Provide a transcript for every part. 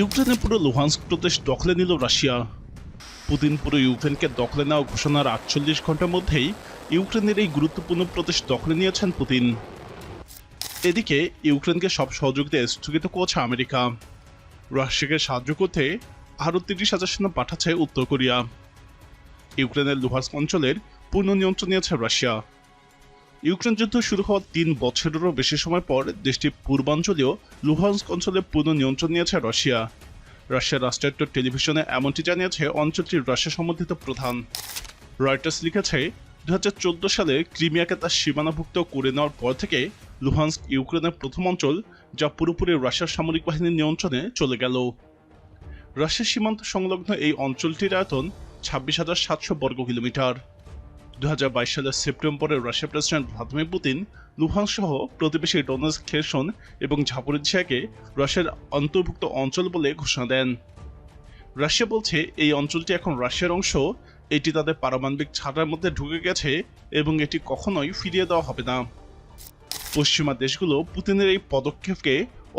ইউক্রেনের পুরো লুহান্স্ক প্রদেশ দখলে নিল রাশিয়া। পুতিন পুরো ইউক্রেনকে দখলে নেওয়া ঘোষণার আটচল্লিশ ঘণ্টার মধ্যেই ইউক্রেনের এই গুরুত্বপূর্ণ প্রদেশ দখলে নিয়েছেন পুতিন। এদিকে ইউক্রেনকে সব সহযোগিতা স্থগিত করেছে আমেরিকা। রাশিয়াকে সাহায্য করতে আরও তিরিশ হাজার সেনা পাঠাচ্ছে উত্তর কোরিয়া। ইউক্রেনের লুহান্স্ক অঞ্চলের পূর্ণ নিয়ন্ত্রণ নিয়েছে রাশিয়া। ইউক্রেন যুদ্ধ শুরু হওয়ার তিন বছরেরও বেশি সময় পর দেশটির পূর্বাঞ্চলীয় লুহান্স্ক অঞ্চলে পূর্ণ নিয়ন্ত্রণ নিয়েছে রাশিয়া। রাশিয়ার রাষ্ট্রায়ত্ত টেলিভিশনে এমনটি জানিয়েছে অঞ্চলটির রাশিয়া সম্বন্ধিত প্রধান। রয়টার্স লিখেছে দু হাজার চোদ্দ সালে ক্রিমিয়াকে তার সীমানাভুক্ত করে নেওয়ার পর থেকে লুহান্স ইউক্রেনের প্রথম অঞ্চল, যা পুরোপুরি রাশিয়ার সামরিক বাহিনীর নিয়ন্ত্রণে চলে গেল। রাশিয়ার সীমান্ত সংলগ্ন এই অঞ্চলটির আয়তন ছাব্বিশ হাজার সাতশো বর্গ কিলোমিটার দু হাজার বাইশ সালের সেপ্টেম্বরে রাশিয়া প্রেসিডেন্ট ভ্লাদিমির পুতিন লুহান সহ প্রতিবেশী ডোনেস খেরসন এবং ঝাপরিজিয়াকে রাশিয়ার অন্তর্ভুক্ত অঞ্চল বলে ঘোষণা দেন। রাশিয়া বলছে, এই অঞ্চলটি এখন রাশিয়ার অংশ। এটি তাদের পারমাণবিক ছাড়ার মধ্যে ঢুকে গেছে এবং এটি কখনোই ফিরিয়ে দেওয়া হবে না। পশ্চিমা দেশগুলো পুতিনের এই পদক্ষেপকে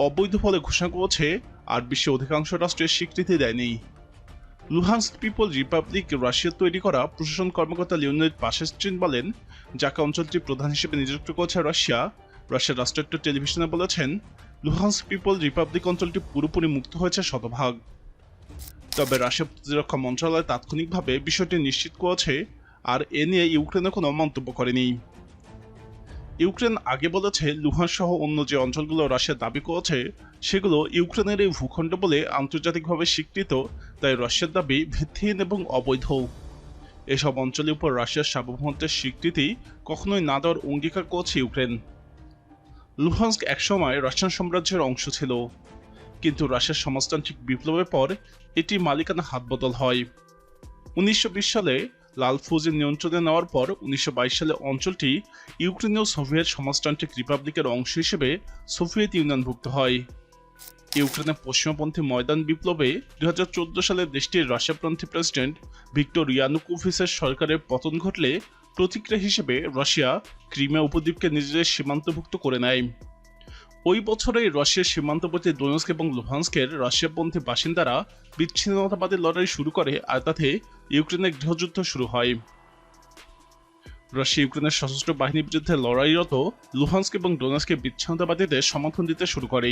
অবৈধ বলে ঘোষণা করেছে, আর বিশ্বের অধিকাংশ রাষ্ট্রের স্বীকৃতি দেয়নি। লুহান্স্ক পিপল রিপাবলিক রাশিয়ার তৈরি করা প্রশাসন কর্মকর্তা লিওনিড পাশেস্ট্রিন বলেন, যাকে অঞ্চলটির প্রধান হিসেবে নিযুক্ত করেছে রাশিয়া, রাশিয়ার রাষ্ট্রায়ত্ত টেলিভিশনে বলেছেন লুহান্স পিপল রিপাবলিক অঞ্চলটি পুরোপুরি মুক্ত হয়েছে শতভাগ। তবে রাশিয়া প্রতিরক্ষা মন্ত্রণালয় তাৎক্ষণিকভাবে বিষয়টি নিশ্চিত করেছে, আর এ নিয়ে ইউক্রেনে কোনো মন্তব্য করেনি। ইউক্রেন আগে বলেছে লুহান সহ অন্য যে অঞ্চলগুলো রাশিয়া দাবি করেছে, সেগুলো ইউক্রেনের এই ভূখণ্ড বলে আন্তর্জাতিকভাবে স্বীকৃত, তাই রাশিয়ার দাবি ভিত্তিহীন এবং অবৈধ। এসব অঞ্চলের উপর রাশিয়ার সার্বভৌমত্বের স্বীকৃতি কখনোই না দেওয়ার অঙ্গীকার করছে ইউক্রেন। লুহান্স্ক একসময় রাশিয়ান সাম্রাজ্যের অংশ ছিল, কিন্তু রাশিয়ার সমাজতান্ত্রিক বিপ্লবের পর এটি মালিকানা হাত বদল হয়। উনিশশো বিশ সালে লাল ফৌজের নিয়ন্ত্রণে নেওয়ার পর উনিশশো বাইশ সালে অঞ্চলটি ইউক্রেনীয় সোভিয়েত সমাজতান্ত্রিক রিপাবলিকের অংশ হিসেবে সোভিয়েত ইউনিয়নভুক্ত হয়। ইউক্রেনের পশ্চিমপন্থী ময়দান বিপ্লবে দু হাজার চোদ্দ সালে দেশটির রাশিয়াপন্থী প্রেসিডেন্ট ভিক্টর ইয়ানুকোভিসের সরকারের পতন ঘটলে প্রতিক্রিয়া হিসেবে রাশিয়া ক্রিমিয়া উপদ্বীপকে নিজেদের সীমান্তভুক্ত করে নেয়। ওই বছরেই রাশিয়ার সীমান্তবর্তী দোনস্ক এবং লুহান্স্কের রাশিয়াপন্থী বাসিন্দারা বিচ্ছিন্নতাবাদের লড়াই শুরু করে আর তাতে ইউক্রেনের গৃহযুদ্ধ শুরু হয়। রাশিয়া, ইউক্রেনের সশস্ত্র বাহিনীর বিরুদ্ধে লড়াইরত লুহান্স্ক এবং ডোনাস্কে বিচ্ছিন্নতাবাদীদের সমর্থন দিতে শুরু করে।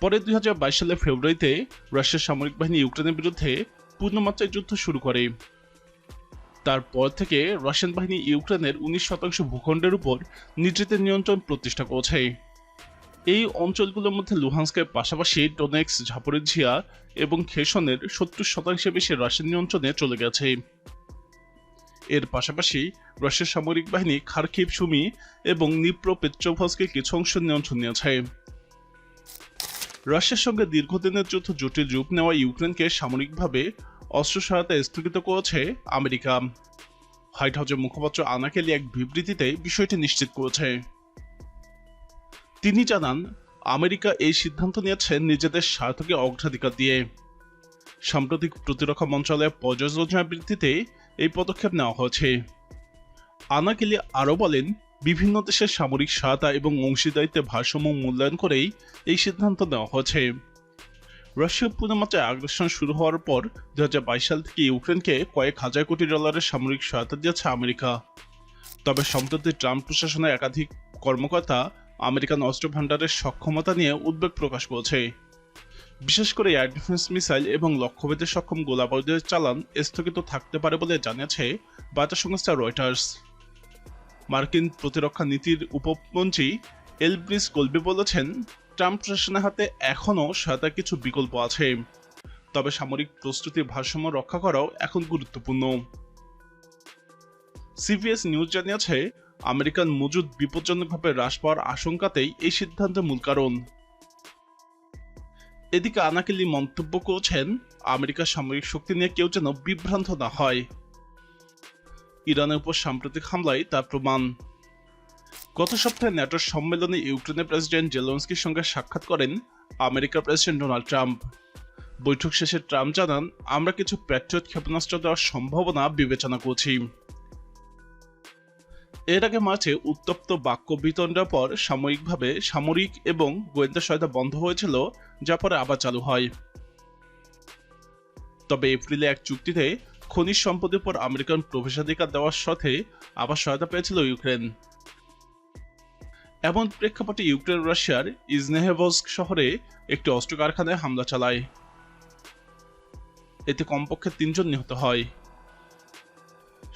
পরে দুই হাজার বাইশ সালের ফেব্রুয়ারিতে রাশিয়ার সামরিক বাহিনী ইউক্রেনের বিরুদ্ধে পূর্ণমাত্রায় যুদ্ধ শুরু করে। তারপর থেকে রাশিয়ান বাহিনী ইউক্রেনের উনিশ শতাংশ ভূখণ্ডের উপর নিজেদের নিয়ন্ত্রণ প্রতিষ্ঠা করেছে। এই অঞ্চলগুলোর মধ্যে লুহান্স্কের পাশাপাশি ডোনেক্স ঝাপরিঝিয়া এবং খেসনের সত্তর শতাংশের বেশি রাশিয়ান নিয়ন্ত্রণে চলে গেছে। এর পাশাপাশি রাশিয়ার সামরিক বাহিনী খারকিভ, সুমি এবং নিপ্রো পেট্রোভসকে কিছু অংশ নিয়ন্ত্রণ নিয়েছে। রাশিয়ার সঙ্গে দীর্ঘদিনের যুদ্ধ জটিল রূপ নেওয়া ইউক্রেনকে সামরিকভাবে অস্ত্র সহায়তা স্থগিত করেছে আমেরিকা। হোয়াইট হাউসের মুখপাত্র আনাকেলি এক বিবৃতিতে বিষয়টি নিশ্চিত করেছে। তিনি জানান, আমেরিকা এই সিদ্ধান্ত নিয়েছে নিজেদের স্বার্থকে অগ্রাধিকার দিয়ে। সাম্প্রতিক প্রতিরক্ষা মন্ত্রণালয়ের পর্যালোচনা বৃদ্ধিতে এই পদক্ষেপ নেওয়া হয়েছে। আনাকেলি আরও বলেন, বিভিন্ন দেশের সামরিক সহায়তা এবং অংশীদারিত্বের ভারসাম্য মূল্যায়ন করেই এই সিদ্ধান্ত নেওয়া হয়েছে। রাশিয়া পূর্ণমাত্রায় আগ্রাসন শুরু হওয়ার পর দু হাজার বাইশ সাল থেকে ইউক্রেনকে কয়েক হাজার কোটি ডলারের সামরিক সহায়তা দিয়েছে আমেরিকা। তবে সম্প্রতি ট্রাম্প প্রশাসনের একাধিক কর্মকর্তা আমেরিকান অস্ত্র ভাণ্ডারের সক্ষমতা নিয়ে উদ্বেগ প্রকাশ করেছে। বিশেষ করে এয়ার ডিফেন্স মিসাইল এবং লক্ষ্যভেদে সক্ষম গোলাবারুদের চালান স্থগিত থাকতে পারে বলে জানিয়েছে বার্তা সংস্থা রয়টার্স। মার্কিন প্রতিরক্ষা নীতির উপমন্ত্রী এলব্রিস কলবি বলেছেন, ট্রাম্প প্রশাসনের হাতে এখনও সহায়তার কিছু বিকল্প আছে। তবে সামরিক প্রস্তুতির ভারসাম্য রক্ষা করাও এখন গুরুত্বপূর্ণ। সিবিএস নিউজ জানিয়েছে আমেরিকান মজুদ বিপজ্জনকভাবে হ্রাস পাওয়ার আশঙ্কাতেই এই সিদ্ধান্তের মূল কারণ। এদিকে আনাকেলি মন্তব্য করেছেন আমেরিকার সামরিক শক্তি নিয়ে কেউ যেন বিভ্রান্ত না হয়। ইরানের উপর সাম্প্রতিক হামলায় তার প্রমাণ। গত সপ্তাহে ন্যাটোর সম্মেলনে ইউক্রেনের প্রেসিডেন্ট জেলন্সকির সঙ্গে সাক্ষাৎ করেন আমেরিকার প্রেসিডেন্ট ডোনাল্ড ট্রাম্প। বৈঠক শেষে ট্রাম্প জানান, আমরা কিছু প্যাট্রিয়ট ক্ষেপণাস্ত্র দেওয়ার সম্ভাবনা বিবেচনা করছি। এর আগে মার্চে উত্তপ্ত বাক্য বিতণ্ডার পর সাময়িকভাবে সামরিক এবং গোয়েন্দা সহায়তা বন্ধ হয়েছিল, যা পরে আবার চালু হয়। তবে এপ্রিলে এক চুক্তিতে খনিজ সম্পদের উপর আমেরিকান প্রবেশাধিকার দেওয়ার সাথে আবার সহায়তা পেয়েছিল ইউক্রেন। এমন প্রেক্ষাপটে ইউক্রেন রাশিয়ার ইজনেহেভস্ক শহরে একটি অস্ত্র কারখানায় হামলা চালায়। এতে কমপক্ষে তিনজন নিহত হয়।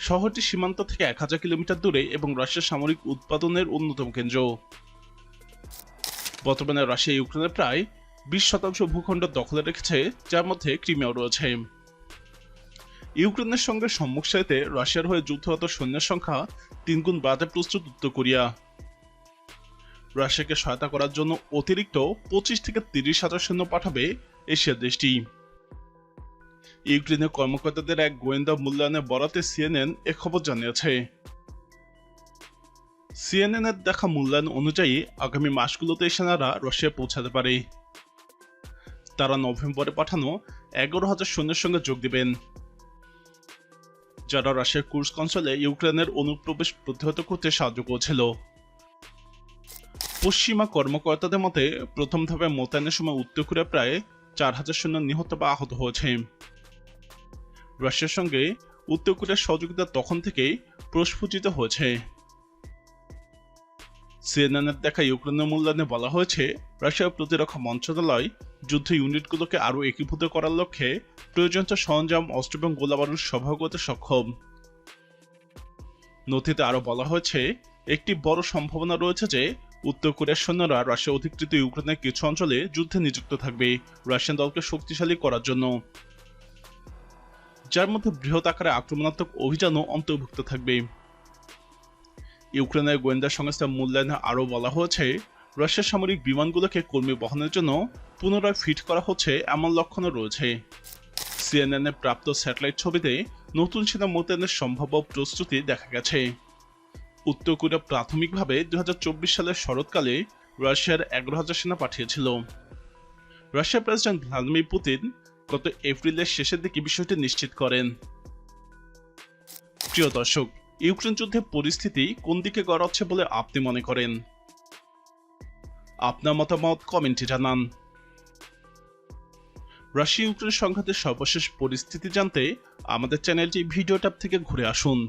শহরটি সীমান্ত থেকে এক হাজার কিলোমিটার দূরে এবং রাশিয়ার সামরিক উৎপাদনের অন্যতম কেন্দ্র। বর্তমানে রাশিয়া ইউক্রেনের প্রায় বিশ শতাংশ ভূখণ্ড দখলে রেখেছে, যার মধ্যে ক্রিমিয়াও রয়েছে। ইউক্রেনের সঙ্গে সম্মুখ সারিতে রাশিয়ার হয়ে যুদ্ধরত সৈন্যের সংখ্যা তিনগুণ বাড়াতে প্রস্তুত উত্তর কোরিয়া। রাশিয়াকে সহায়তা করার জন্য অতিরিক্ত পঁচিশ থেকে তিরিশ হাজার সৈন্য পাঠাবে এশিয়ার দেশটি। ইউক্রেনের কর্মকর্তাদের এক গোয়েন্দা মূল্যায়নে বরাতে সিএনএন এ খবর জানিয়েছে। সিএনএন এর দেখা মূল্যায়ন অনুযায়ী আগামী মাসগুলোতে সেনারা রাশিয়া পৌঁছাতে পারে। তারা নভেম্বরে পাঠানো এগারো হাজার সৈন্যের সঙ্গে যোগ দিবেন। যারা রাশিয়ার কুর্স অঞ্চলে ইউক্রেনের অনুপ্রবেশ প্রতিহত করতে সাহায্য করেছিল। পশ্চিমা কর্মকর্তাদের মতে প্রথম ধাপে মোতায়েনের সময় উত্তর কোরিয়া প্রায় চার হাজার সৈন্য নিহত বা আহত হয়েছে। রাশিয়ার সঙ্গে উত্তর কোরিয়ার সহযোগিতা তখন থেকেই প্রস্ফুটিত হয়েছে। সিএনএনের দেখা ইউক্রেনের মূল্যায়নে বলা হয়েছে রাশিয়ার প্রতিরক্ষা মন্ত্রণালয় যুদ্ধ ইউনিটগুলোকে আরও একীভূত করার লক্ষ্যে প্রয়োজনীয় সরঞ্জাম, অস্ত্র এবং গোলাবারুদ সরবরাহ করতে সক্ষম। নথিতে আরও বলা হয়েছে, একটি বড় সম্ভাবনা রয়েছে যে উত্তর কোরিয়ার সৈন্যরা রাশিয়া অধিকৃত ইউক্রেনের কিছু অঞ্চলে যুদ্ধে নিযুক্ত থাকবে। রাশিয়ান দলকে শক্তিশালী করার জন্য। যার মধ্যে বৃহৎ আকারে আক্রমণাত্মক অভিযানও অন্তর্ভুক্ত থাকবে। ইউক্রেনের গোয়েন্দা সংস্থার মূল্যায়নে আরও বলা হয়েছে, রাশিয়ার সামরিক বিমানগুলোকে কর্মী বহনের জন্য পুনরায় ফিট করা হচ্ছে এমন লক্ষণও রয়েছে। সিএনএন প্রাপ্ত স্যাটেলাইট ছবিতে নতুন সেনা মোতায়েনের সম্ভাব্য প্রস্তুতি দেখা গেছে। উত্তর কোরিয়া প্রাথমিকভাবে দুই হাজার চব্বিশ সালের শরৎকালে রাশিয়ার এগারো হাজার সেনা পাঠিয়েছিল। রাশিয়ার প্রেসিডেন্ট ভ্লাদিমির পুতিন গত এপ্রিলের শেষের দিকে বিষয়টি নিশ্চিত করেন। প্রিয় দর্শক, ইউক্রেন যুদ্ধের পরিস্থিতি কোন দিকে গড়াচ্ছে বলে আপনি মনে করেন? আপনার মতামত কমেন্টে জানান। রাশিয়া ইউক্রেন সংঘাতের সর্বশেষ পরিস্থিতি জানতে আমাদের চ্যানেলটি ভিডিও ট্যাব থেকে ঘুরে আসুন।